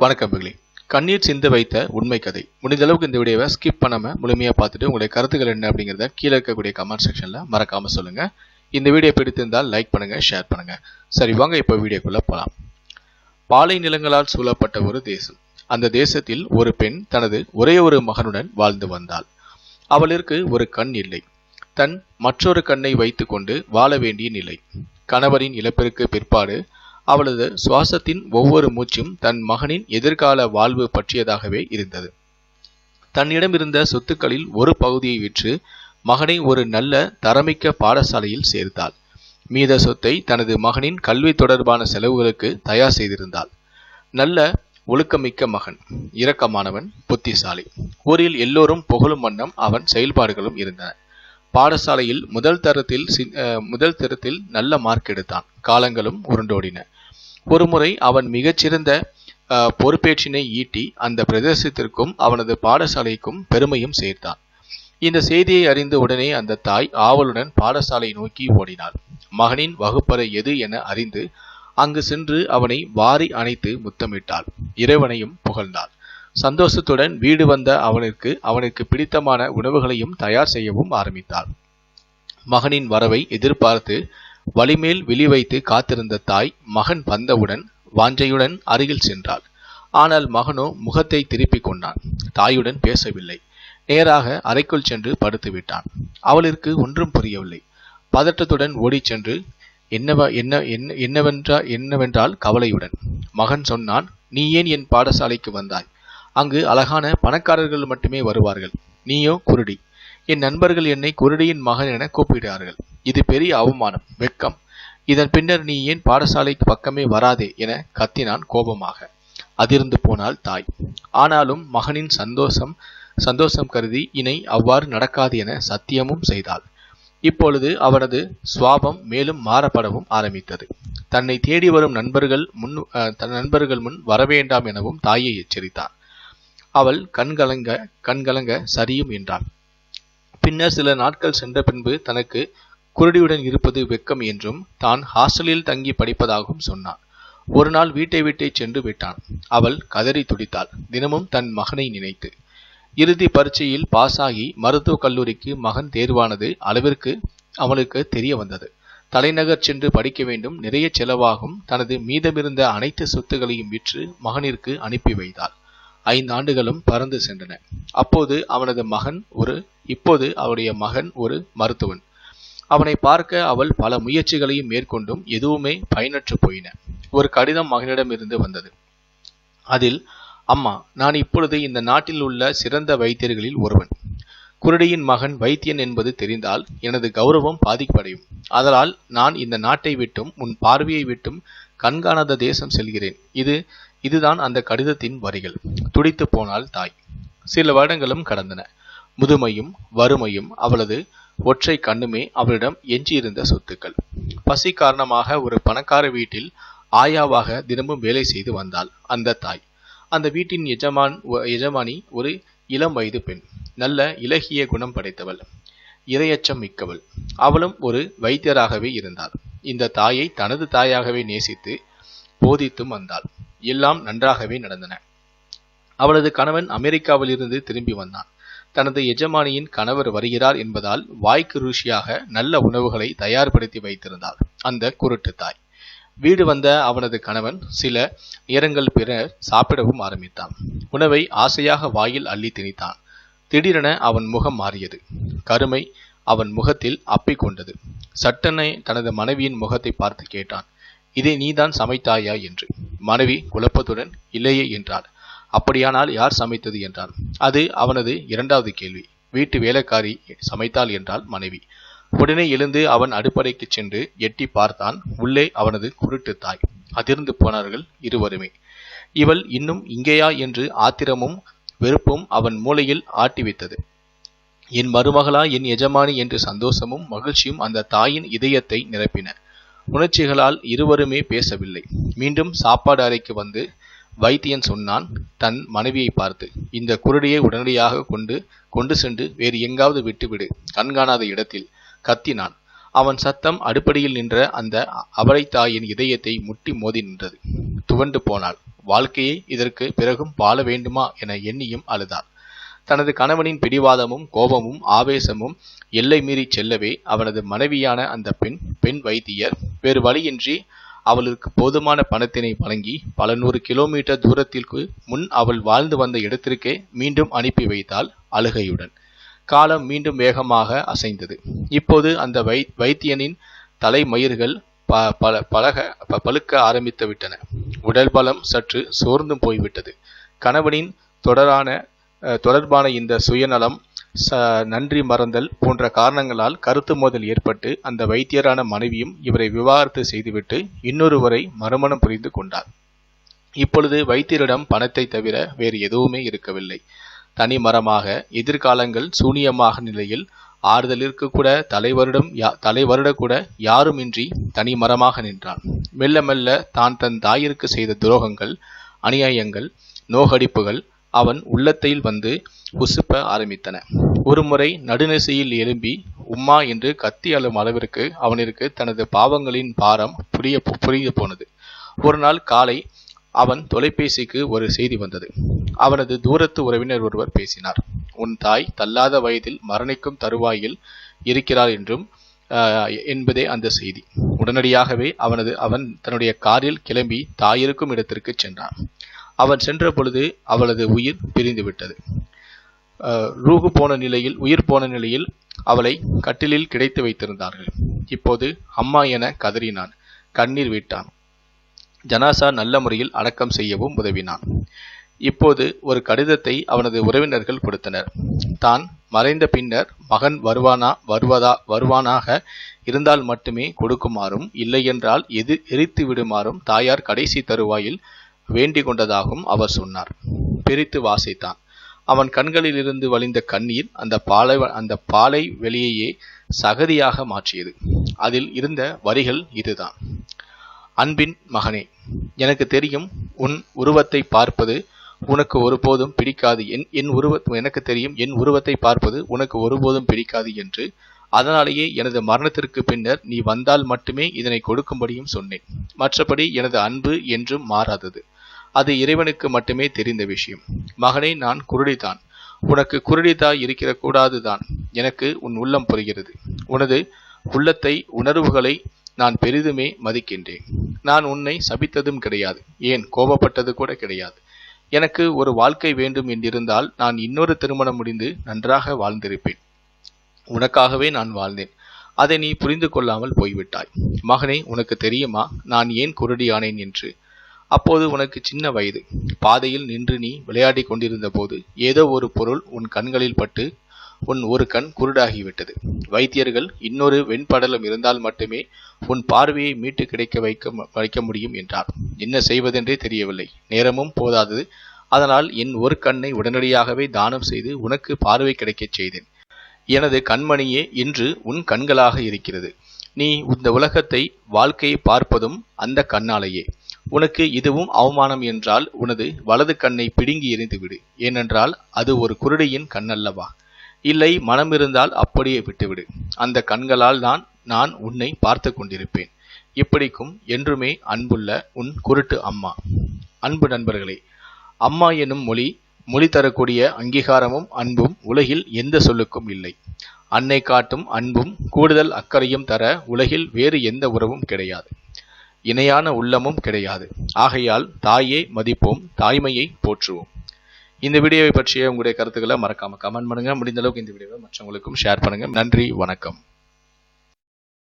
வணக்கம் பிகிலி கண்ணீர் சிந்த வைத்த உண்மை கதை. முடிந்த அளவுக்கு இந்த வீடியோவை ஸ்கிப் பண்ணாமல் முழுமையாக பார்த்துட்டு உங்களுடைய கருத்துக்கள் என்ன அப்படிங்கிறத கீழே இருக்கக்கூடிய கமெண்ட் செக்ஷனில் மறக்காமல் சொல்லுங்கள் இந்த வீடியோ பிடித்திருந்தால் லைக் பண்ணுங்கள் ஷேர் பண்ணுங்கள் சரி வாங்க இப்போ வீடியோக்குள்ளே போகலாம் பாலை நிலங்களால் சூழப்பட்ட ஒரு தேசம். அந்த தேசத்தில் ஒரு பெண் தனது ஒரே ஒரு மகனுடன் வாழ்ந்து வந்தாள். அவளிற்கு ஒரு கண் இல்லை. தன் மற்றொரு கண்ணை வைத்துக்கொண்டு வாழ வேண்டிய நிலை. கணவரின் இழப்பிற்கு பிற்பாடு அவளது சுவாசத்தின் ஒவ்வொரு மூச்சும் தன் மகனின் எதிர்கால வாழ்வு பற்றியதாகவே இருந்தது. தன்னிடம் இருந்த சொத்துக்களில் ஒரு பகுதியை விற்று மகனை ஒரு நல்ல தரமிக்க பாடசாலையில் சேர்த்தாள். மீத சொத்தை தனது மகனின் கல்வி தொடர்பான செலவுகளுக்கு தயார் செய்திருந்தாள். நல்ல ஒழுக்கமிக்க மகன் இரக்கமானவன் புத்திசாலி. ஊரில் எல்லோரும் புகழும் வண்ணம் அவன் செயல்பாடுகளும் இருந்தன. பாடசாலையில் முதல் தரத்தில் முதல் தரத்தில் நல்ல மார்க் எடுத்தான். காலங்களும் உருண்டோடின. ஒருமுறை அவன் மிகச்சிறந்த பொறுப்பேற்றினை ஈட்டி அந்த பிரதேசத்திற்கும் அவனது பாடசாலைக்கும் பெருமையும் சேர்த்தான். இந்த செய்தியை அறிந்த உடனே அந்த தாய் ஆவலுடன் பாடசாலை நோக்கி ஓடினாள். மகனின் வகுப்பறை எது என அறிந்து அங்கு சென்று அவனை வாரி அணைத்து முத்தமிட்டாள். இறைவனையும் புகழ்ந்தாள். சந்தோஷத்துடன் வீடு வந்த அவனுக்கு அவனுக்கு பிடித்தமான உணவுகளையும் தயார் செய்யவும் ஆரம்பித்தாள். மகனின் வரவை எதிர்பார்த்து வலிமேல் விழி வைத்து காத்திருந்த தாய் மகன் வந்தவுடன் வாஞ்சையுடன் அருகில் சென்றாள். ஆனால் மகனோ முகத்தை திருப்பிக் கொண்டான். தாயுடன் பேசவில்லை. நேராக அறைக்குள் சென்று படுத்து விட்டான். அவளிற்கு ஒன்றும் புரியவில்லை. பதட்டத்துடன் ஓடிச் சென்று என்னவ என்ன என்ன என்னவென்றா என்னவென்றால் கவலையுடன். மகன் சொன்னான் நீ ஏன் என் பாடசாலைக்கு வந்தாய்? அங்கு அழகான பணக்காரர்கள் மட்டுமே வருவார்கள். நீயோ குருடி. என் நண்பர்கள் என்னை குருடியின் மகன் என கூப்பிடுகிறார்கள். இது பெரிய அவமானம் வெட்கம். இதன் பின்னர் நீ ஏன் பாடசாலைக்கு பக்கமே வராதே என கத்தினான் கோபமாக. அதிர்ந்து போனாள் தாய். ஆனாலும் மகனின் சந்தோஷம் சந்தோஷம் கருதி இனை அவ்வாறு நடக்காது என சத்தியமும் செய்தாள். இப்பொழுது அவனது சுவாபம் மேலும் மாறப்படவும் ஆரம்பித்தது. தன்னை தேடி வரும் நண்பர்கள் முன் அஹ், தன் நண்பர்கள் முன் வரவேண்டாம் எனவும் தாயை எச்சரித்தான் அவள் கண்கலங்க கண்கலங்க சரியும் என்றாள். பின்னர் சில நாட்கள் சென்ற பின்பு தனக்கு குருடியுடன் இருப்பது வெக்கம் என்றும் தான் ஹாஸ்டலில் தங்கி படிப்பதாகவும் சொன்னான். ஒரு நாள் வீட்டை விட்டே சென்று விட்டான். அவள் கதறி துடித்தாள். தினமும் தன் மகனை நினைத்து. இறுதி பரீட்சையில் பாஸ் ஆகி மருத்துவக் கல்லூரிக்கு மகன் தேர்வானது அளவிற்கு அவளுக்கு தெரிய வந்தது. தலைநகர் சென்று படிக்க வேண்டும் நிறைய செலவாகும் தனது மீதமிருந்த அனைத்து சொத்துகளையும் விற்று மகனிற்கு அனுப்பி வைத்தாள். ஐந்து ஆண்டுகளும் பறந்து சென்றன. அப்போது அவனது மகன் ஒரு இப்போது அவருடைய மகன் ஒரு மருத்துவன். அவனை பார்க்க அவள் பல முயற்சிகளையும் மேற்கொண்டும் எதுவுமே பயனற்று போயின. ஒரு கடிதம் மகனிடமிருந்து வந்தது. அதில் அம்மா நான் இப்பொழுது இந்த நாட்டில் உள்ள சிறந்த வைத்தியர்களில் ஒருவன். குருடியின் மகன் வைத்தியன் என்பது தெரிந்தால் எனது கௌரவம் பாதிப்படையும். அதனால் நான் இந்த நாட்டை விட்டும் உன் பார்வையை விட்டும் கண்காணாத தேசம் செல்கிறேன். இது இதுதான் அந்த கடிதத்தின் வரிகள். துடித்து போனால் தாய். சில வருடங்களும் கடந்தன. முதுமையும் வறுமையும் அவளது ஒற்றை கண்ணுமே அவளிடம் எஞ்சியிருந்த சொத்துக்கள். பசி காரணமாக ஒரு பணக்கார வீட்டில் ஆயாவாக தினமும் வேலை செய்து வந்தாள் அந்த தாய். அந்த வீட்டின் எஜமான் எஜமானி ஒரு இளம் வயது பெண். நல்ல இலகிய குணம் படைத்தவள். இரையச்சம் மிக்கவள். அவளும் ஒரு வைத்தியராகவே இருந்தாள். இந்த தாயை தனது தாயாகவே நேசித்து போதித்தும் வந்தாள். எல்லாம் நன்றாகவே நடந்தன. அவளது கணவன் அமெரிக்காவிலிருந்து திரும்பி வந்தான். தனது எஜமானியின் கணவர் வருகிறார் என்பதால் வாய்க்கு ருசியாக நல்ல உணவுகளை தயார்படுத்தி வைத்திருந்தாள் அந்த குருட்டு தாய். வீடு வந்த அவனது கணவன் சில நேரங்கள் பிற சாப்பிடவும் ஆரம்பித்தான். உணவை ஆசையாக வாயில் அள்ளி திணித்தான். திடீரென அவன் முகம் மாறியது. கருமை அவன் முகத்தில் அப்பிக் கொண்டது. சட்டனை தனது மனைவியின் முகத்தை பார்த்து கேட்டான் இதை நீதான் சமைத்தாயா? என்று. மனைவி குழப்பத்துடன் இல்லையே என்றாள். அப்படியானால் யார் சமைத்தது என்றான். அது அவனது இரண்டாவது கேள்வி. வீட்டு வேலைக்காரி சமைத்தாள் என்றால் மனைவி. உடனே எழுந்து அவன் அடுப்படைக்கு சென்று எட்டி பார்த்தான். உள்ளே அவனது குருட்டு தாய். அதிர்ந்து போனார்கள் இருவருமே. இவள் இன்னும் இங்கேயா என்று ஆத்திரமும் வெறுப்பும் அவன் மூளையில் ஆட்டி வைத்தது. என் மருமகளா என் எஜமானி என்று சந்தோஷமும் மகிழ்ச்சியும் அந்த தாயின் இதயத்தை நிரப்பின. உணர்ச்சிகளால் இருவருமே பேசவில்லை. மீண்டும் சாப்பாடு அறைக்கு வந்து வைத்தியன் சொன்னான் தன் மனைவியை பார்த்து இந்த குருடியை உடனடியாக கொண்டு கொண்டு சென்று வேறு எங்காவது விட்டுவிடு கண்காணாத இடத்தில் கத்தினான். அவன் சத்தம் அடுப்படியில் நின்ற அந்த அவளை தாயின் இதயத்தை முட்டி மோதி நின்றது. துவண்டு போனாள். வாழ்க்கையை இதற்கு பிறகும் வாழ வேண்டுமா என எண்ணியும் அழுதாள். தனது கணவனின் பிடிவாதமும் கோபமும் ஆவேசமும் எல்லை மீறி செல்லவே அவனது மனைவியான அந்த பெண் பெண் வைத்தியர் வேறு வழியின்றி அவளுக்கு போதுமான பணத்தினை வழங்கி பல நூறு கிலோமீட்டர் தூரத்திற்கு முன் அவள் வாழ்ந்து வந்த இடத்திற்கே மீண்டும் அனுப்பி வைத்தாள் அழுகையுடன். காலம் மீண்டும் வேகமாக அசைந்தது. இப்போது அந்த வை வைத்தியனின் தலைமயிர்கள் ப பல பழக ப- பழுக்க ஆரம்பித்து விட்டன. உடல் பலம் சற்று சோர்ந்தும் போய்விட்டது. கணவனின் தொடரான தொடர்பான இந்த சுயநலம் ச நன்றி மறந்தல் போன்ற காரணங்களால் கருத்து மோதல் ஏற்பட்டு அந்த வைத்தியரான மனைவியும் இவரை விவாகரத்து செய்துவிட்டு இன்னொருவரை மறுமணம் புரிந்து கொண்டார். இப்பொழுது வைத்தியரிடம் பணத்தை தவிர வேறு எதுவுமே இருக்கவில்லை. தனி மரமாக எதிர்காலங்கள் சூனியமாக நிலையில் ஆறுதலிற்கு கூட தலைவரிடம் யா- தலைவருட கூட யாருமின்றி தனி மரமாக நின்றான். மெல்ல மெல்ல தான் தன் தாயிற்கு செய்த துரோகங்கள் அநியாயங்கள் நோகடிப்புகள் அவன் உள்ளத்தில் வந்து உசுப்ப ஆரம்பித்தன. ஒருமுறை நடுநிசையில் எழும்பி உம்மா என்று கத்தி அழும் அளவிற்கு அவனிற்கு தனது பாவங்களின் பாரம் புரிய புரிய போனது. ஒரு நாள் காலை அவன் தொலைபேசிக்கு ஒரு செய்தி வந்தது. அவனது தூரத்து உறவினர் ஒருவர் பேசினார். உன் தாய் தள்ளாத வயதில் மரணிக்கும் தருவாயில் இருக்கிறார் என்றும் ஆஹ், என்பதே அந்த செய்தி. உடனடியாகவே அவனது அவன் தன்னுடைய காரில் கிளம்பி தாயிருக்கும் இடத்திற்கு சென்றான். அவன் சென்ற பொழுது அவளது உயிர் பிரிந்துவிட்டது. ரூகு போன நிலையில் உயிர் போன நிலையில் அவளை கட்டிலில் கிடைத்து வைத்திருந்தார்கள். இப்போது அம்மா என கதறினான். கண்ணீர் விட்டான். ஜனாசா நல்ல முறையில் அடக்கம் செய்யவும் உதவினான். இப்போது ஒரு கடிதத்தை அவனது உறவினர்கள் கொடுத்தனர். தான் மறைந்த பின்னர் மகன் வருவானா வருவதா வருவானாக இருந்தால் மட்டுமே கொடுக்குமாறும் இல்லையென்றால் எது எரித்து விடுமாறும் தாயார் கடைசி தருவாயில் வேண்டிக் கொண்டதாகவும் அவர் சொன்னார். பிரித்து வாசித்தான். அவன் கண்களில் இருந்து வழிந்த கண்ணீர் அந்த பாலை அந்த பாலை வெளியேயே சகதியாக மாற்றியது. அதில் இருந்த வரிகள் இதுதான். அன்பின் மகனே எனக்கு தெரியும் உன் உருவத்தை பார்ப்பது உனக்கு ஒருபோதும் பிடிக்காது. என் என் உருவ எனக்கு தெரியும் என் உருவத்தை பார்ப்பது உனக்கு ஒருபோதும் பிடிக்காது என்று. அதனாலேயே எனது மரணத்திற்கு பின்னர் நீ வந்தால் மட்டுமே இதனை கொடுக்கும்படியும் சொன்னேன். மற்றபடி எனது அன்பு என்றும் மாறாதது. அது இறைவனுக்கு மட்டுமே தெரிந்த விஷயம். மகனே நான் குருடிதான். உனக்கு குருடிதாய் இருக்கிற கூடாதுதான். எனக்கு உன் உள்ளம் புரிகிறது. உனது உள்ளத்தை உணர்வுகளை நான் பெரிதுமே மதிக்கின்றேன். நான் உன்னை சபித்ததும் கிடையாது. ஏன்? கோபப்பட்டது கூட கிடையாது. எனக்கு ஒரு வாழ்க்கை வேண்டும் என்றிருந்தால் நான் இன்னொரு திருமணம் முடிந்து நன்றாக வாழ்ந்திருப்பேன். உனக்காகவே நான் வாழ்ந்தேன். அதை நீ புரிந்து கொள்ளாமல் போய்விட்டாய். மகனே உனக்கு தெரியுமா? நான் ஏன் குருடியானேன் என்று. அப்போது உனக்கு சின்ன வயது. பாதையில் நின்று நீ விளையாடிக் கொண்டிருந்த போது ஏதோ ஒரு பொருள் உன் கண்களில் பட்டு உன் ஒரு கண் குருடாகிவிட்டது. வைத்தியர்கள் இன்னொரு வெண்படலம் இருந்தால் மட்டுமே உன் பார்வையை மீட்டு கிடைக்க வைக்க வைக்க முடியும் என்றார். என்ன செய்வதென்றே தெரியவில்லை. நேரமும் போதாதது அதனால் என் ஒரு கண்ணை உடனடியாகவே தானம் செய்து உனக்கு பார்வை கிடைக்கச் செய்தேன். எனது கண்மணியே இன்று உன் கண்களாக இருக்கிறது. நீ இந்த உலகத்தை வாழ்க்கையை பார்ப்பதும் அந்த கண்ணாலேயே. உனக்கு இதுவும் அவமானம் என்றால் உனது வலது கண்ணை பிடுங்கி எறிந்துவிடு ஏனென்றால் அது ஒரு குருடியின் கண்ணல்லவா? இல்லை மனமிருந்தால் அப்படியே விட்டுவிடு. அந்த கண்களால் தான் நான் உன்னை பார்த்து கொண்டிருப்பேன். இப்படிக்கும் என்றுமே அன்புள்ள உன் குருட்டு அம்மா. அன்பு நண்பர்களே அம்மா எனும் மொழி மொழி தரக்கூடிய அங்கீகாரமும் அன்பும் உலகில் எந்த சொல்லுக்கும் இல்லை. அன்னை காட்டும் அன்பும் கூடுதல் அக்கறையும் தர உலகில் வேறு எந்த உறவும் கிடையாது. இணையான உள்ளமும் கிடையாது. ஆகையால் தாயை மதிப்போம் தாய்மையை போற்றுவோம். இந்த வீடியோவை பற்றிய உங்களுடைய கருத்துக்களை மறக்காமல் கமெண்ட் பண்ணுங்கள் முடிந்த அளவுக்கு இந்த வீடியோவை மற்றவங்களுக்கும் ஷேர் பண்ணுங்கள் நன்றி வணக்கம்.